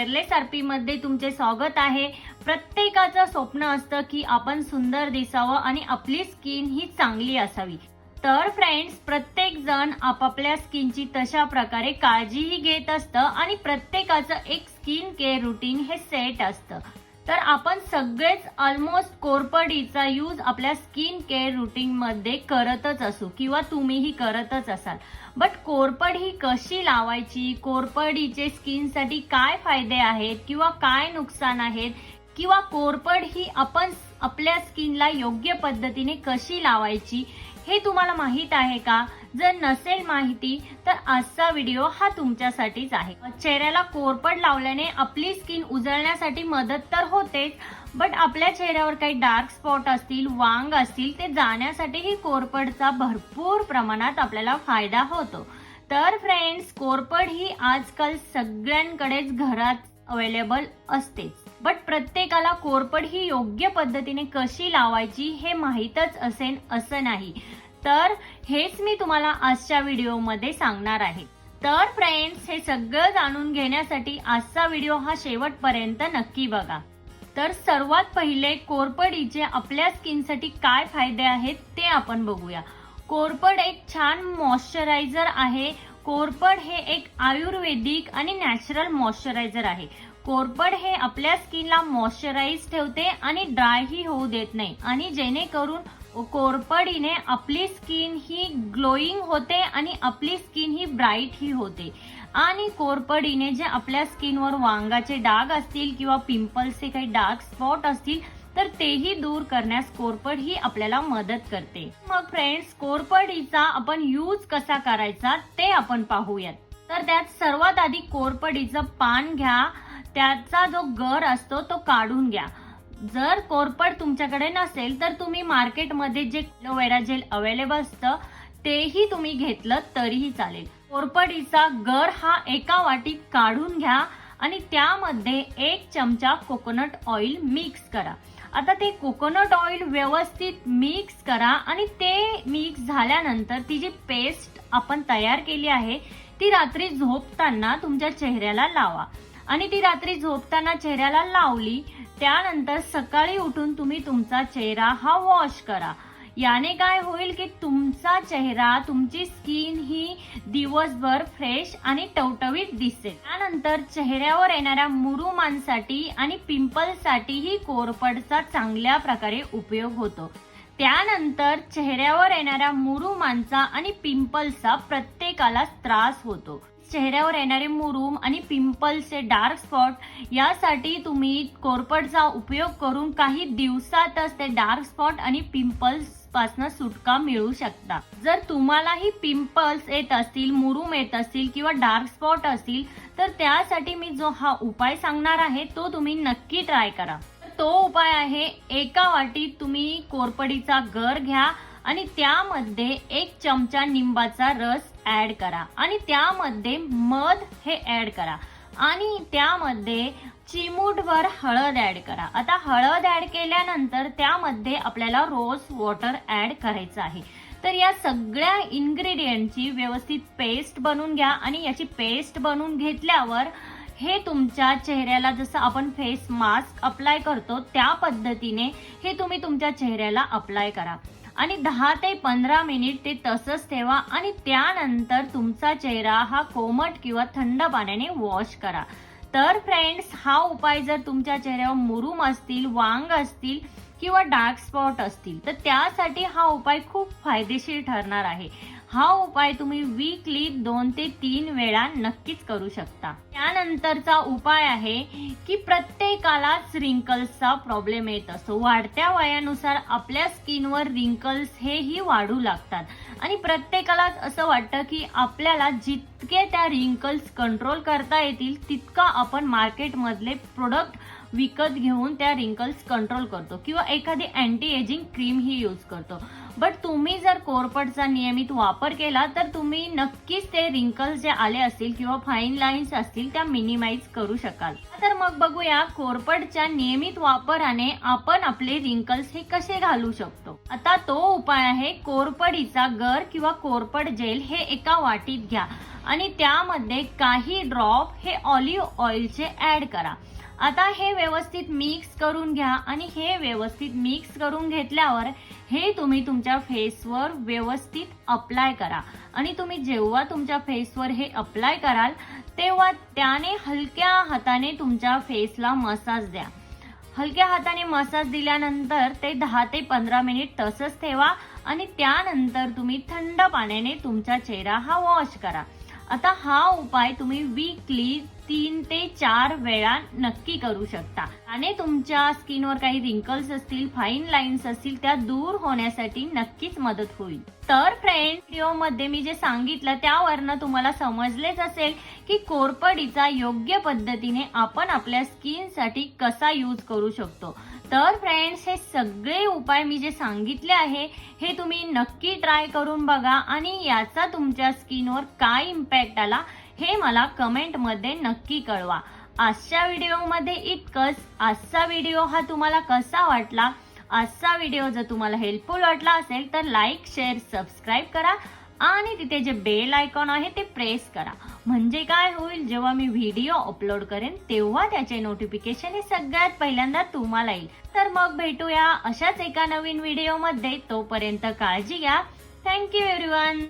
फेअरलेस आरपीमध्ये तुमचे स्वागत आहे. प्रत्येकाचं स्वप्न असतं की आपण सुंदर दिसावं आणि आपली स्किन ही चांगली असावी. तर फ्रेंड्स प्रत्येक जण आपापल्या स्किनची तशा प्रकारे काळजीही घेत असतं आणि प्रत्येकाचं एक स्किन केअर रुटीन हे सेट असतं. तर आपण सगळेच ऑलमोस्ट कोरपडीचा यूज आपल्या स्किन केअर रुटीन मध्ये करतच असू किंवा तुम्हीही करतच असाल. बट कोरपड ही कशी लावायची? कोरपडीचे स्किनसाठी काय फायदे आहेत किंवा काय नुकसान आहेत? किंवा कोरपड ही आपण आपल्या स्किनला योग्य पद्धतीने कशी लावायची? हे तुम्हाला माहीत आहे का? जर नसेल माहिती तर आजचा व्हिडिओ हा तुमच्यासाठीच आहे. चेहऱ्याला कोरपड लावल्याने आपली स्किन उजळण्यासाठी मदत तर होतेच बट आपल्या चेहऱ्यावर काही डार्क स्पॉट असतील वांग असतील ते जाण्यासाठी ही कोरपडचा भरपूर प्रमाणात आपल्याला फायदा होतो. तर फ्रेंड्स कोरपड ही आजकाल सगळ्यांकडेच घरात अवेलेबल असतेच. बट प्रत्येकाला कोरपड ही योग्य पद्धतीने कशी लावायची हे माहीतच असेल असं नाही. तर हेच मी तुम्हाला आजच्या व्हिडिओमध्ये सांगणार आहे. तर फ्रेंड्स हे सगळं जाणून घेण्यासाठी आजचा व्हिडिओ हा शेवटपर्यंत नक्की बघा. तर सर्वात पहिले कोरपडीचे आपल्या स्किनसाठी काय फायदे आहेत ते आपण बघूया. कोरपड एक छान मॉइश्चरायझर आहे. कोरपड हे एक आयुर्वेदिक आणि नॅचरल मॉइश्चरायझर आहे. कोरपड हे आपल्या स्किनला मॉइश्चराईज ठेवते आणि ड्रायही होऊ देत नाही. आणि जेणेकरून कोरपडीने आपली स्किन ही ग्लोईंग होते आणि आपली स्किन ही ब्राईट ही होते. आणि कोरपडीने जे आपल्या स्किनवर वांगाचे डाग असतील किंवा पिंपल्सचे काही डार्क स्पॉट असतील तर तेही दूर करण्यास कोरपड ही आपल्याला मदत करते. मग फ्रेंड्स कोरपडीचा आपण यूज कसा करायचा ते आपण पाहूयात. तर त्यात सर्वात आधी कोरपडीचं पान घ्या. त्याचा जो गर असतो तो काढून घ्या. जर कोरपड तुमच्याकडे नसेल तर तुम्ही मार्केटमध्ये जे एलोवेरा जेल अवेलेबल असतं तेही तुम्ही घेतलं तरीही चालेल. कोरपडीचा गर हा एका वाटीत काढून घ्या आणि त्यामध्ये एक चमचा कोकोनट ऑइल मिक्स करा. आता ते कोकोनट ऑइल व्यवस्थित मिक्स करा आणि ते मिक्स झाल्यानंतर ती जी पेस्ट आपण तयार केली आहे ती रात्री झोपताना तुमच्या चेहऱ्याला लावा. आणि ती रात्री झोपताना चेहऱ्याला लावली त्यानंतर सकाळी उठून तुम्ही तुमचा चेहरा हा वॉश करा. याने काय होईल की तुमचा चेहरा तुमची स्किन ही दिवसभर फ्रेश आणि टवटवीत दिसेल. त्यानंतर चेहऱ्यावर येणाऱ्या मुरुमांसाठी आणि पिंपल्ससाठीही कोरपडचा चांगल्या प्रकारे उपयोग होतो. त्यानंतर चेहऱ्यावर येणाऱ्या मुरुमांचा आणि पिंपल्सचा प्रत्येकाला त्रास होतो. चेहऱ्यावर येणारे मुरुम आणि पिंपल्सचे डार्क स्पॉट यासाठी तुम्ही कोरपडचा उपयोग करून काही दिवसातच ते डार्क स्पॉट आणि पिंपल्स पासन सुटका मिळू शकता. जर तुम्हालाही पिंपल्स येत असतील मुरूम येत असतील किंवा डार्क स्पॉट असतील तर त्यासाठी मी जो हा उपाय सांगणार आहे तो तुम्ही नक्की ट्राय करा. तो उपाय आहे एका वाटीत तुम्ही कोरपडीचा गर घ्या आणि त्यामध्ये एक चमचा निंबाचा रस ऍड करा. आणि त्यामध्ये मध हे ऍड करा. आणि त्यामध्ये चिमूटभर हळद ऍड करा. आता हळद ऍड केल्यानंतर त्यामध्ये आपल्याला रोज वॉटर ऍड करायचं आहे. तर या सगळ्या इन्ग्रेडियंटची व्यवस्थित पेस्ट बनवून घ्या आणि याची पेस्ट बनवून घेतल्यावर हे तुमच्या चेहऱ्याला जसं आपण फेस मास्क अप्लाय करतो त्या पद्धतीने हे तुम्ही तुमच्या चेहऱ्याला अप्लाय करा. आणि दहा ते पंधरा मिनिट ते तसंच ठेवा आणि त्यानंतर तुमचा चेहरा हा कोमट किंवा थंड पाण्याने वॉश करा. तर फ्रेंड्स हा उपाय जर तुमच्या चेहऱ्यावर मुरूम असतील वांग असतील किंवा डार्क स्पॉट असतील तर त्यासाठी हा उपाय खूप फायदेशीर ठरणार आहे. हा उपाय तुम्ही वीकली दोन ते तीन वेळा नक्कीच करू शकता. त्यानंतरचा उपाय आहे की प्रत्येकालाच रिंकल्सचा प्रॉब्लेम येत. असतो वाढत्या वयानुसार आपल्या स्किनवर रिंकल्स हेही वाढू लागतात. आणि प्रत्येकालाच असं वाटतं की आपल्याला जितके त्या रिंकल्स कंट्रोल करता येतील तितका आपण मार्केटमधले प्रोडक्ट विकत घेऊन त्या रिंकल्स कंट्रोल करतो. किंवा एखादी अँटी एजिंग क्रीम ही यूज करतो. बट तुम्ही जर कोरपडचा नियमित वापर केला तर तुम्ही नक्कीच ते रिंकल्स जे आले असतील किंवा फाईन लाईन्स असतील त्या मिनिमाइज करू शकाल. तर मग बघूया कोरपडच्या नियमित वापराने आपण आपले रिंकल्स हे कसे घालू शकतो. आता तो उपाय आहे कोरपडीचा गर किंवा कोरपड जेल हे एका वाटीत घ्या आणि त्यामध्ये काही ड्रॉप हे ऑलिव्ह ऑइलचे ऍड करा. आता हे व्यवस्थित मिक्स करून घ्या आणि हे व्यवस्थित मिक्स करून घेतल्यावर हे तुम्ही तुमच्या फेसवर व्यवस्थित अप्लाय करा. आणि तुम्ही जेव्हा तुमच्या फेसवर हे अप्लाय कराल तेव्हा त्याने हलक्या हाताने तुमच्या फेसला मसाज द्या. हलक्या हाताने मसाज दिल्यानंतर ते दहा ते पंधरा मिनिट तसंच ठेवा आणि त्यानंतर तुम्ही थंड पाण्याने तुमचा चेहरा हा वॉश करा. आता हा उपाय तुम्ही वीकली तीन ते चार वेळा नक्की करू शकता. आणि तुमच्या स्किनवर काही रिंकल्स असतील फाईन लाईन्स असतील त्या दूर होण्यासाठी नक्कीच मदत होईल. तर फ्रेंडमध्ये मी जे सांगितलं त्यावरनं तुम्हाला समजलेच असेल की कोरपडीचा योग्य पद्धतीने आपण आपल्या स्किनसाठी कसा यूज करू शकतो. तर फ्रेंड्स हे सगळे उपाय मी जे सांगितले आहे हे तुम्ही नक्की ट्राय करून बघा आणि याचा तुमच्या स्किनवर काय इम्पॅक्ट आला हे मला कमेंटमध्ये नक्की कळवा. आजच्या व्हिडिओमध्ये इतकंच. आजचा व्हिडिओ हा तुम्हाला कसा वाटला? आजचा व्हिडिओ जर तुम्हाला हेल्पफुल वाटला असेल तर लाईक शेअर सबस्क्राईब करा आणि तिथे जे बेल आयकॉन आहे ते प्रेस करा. म्हणजे काय होईल? जेव्हा मी व्हिडिओ अपलोड करेन तेव्हा त्याचे नोटिफिकेशन हे सगळ्यात पहिल्यांदा तुम्हाला येईल. तर मग भेटूया अशाच एका नवीन व्हिडिओमध्ये तोपर्यंत काळजी घ्या. Thank you everyone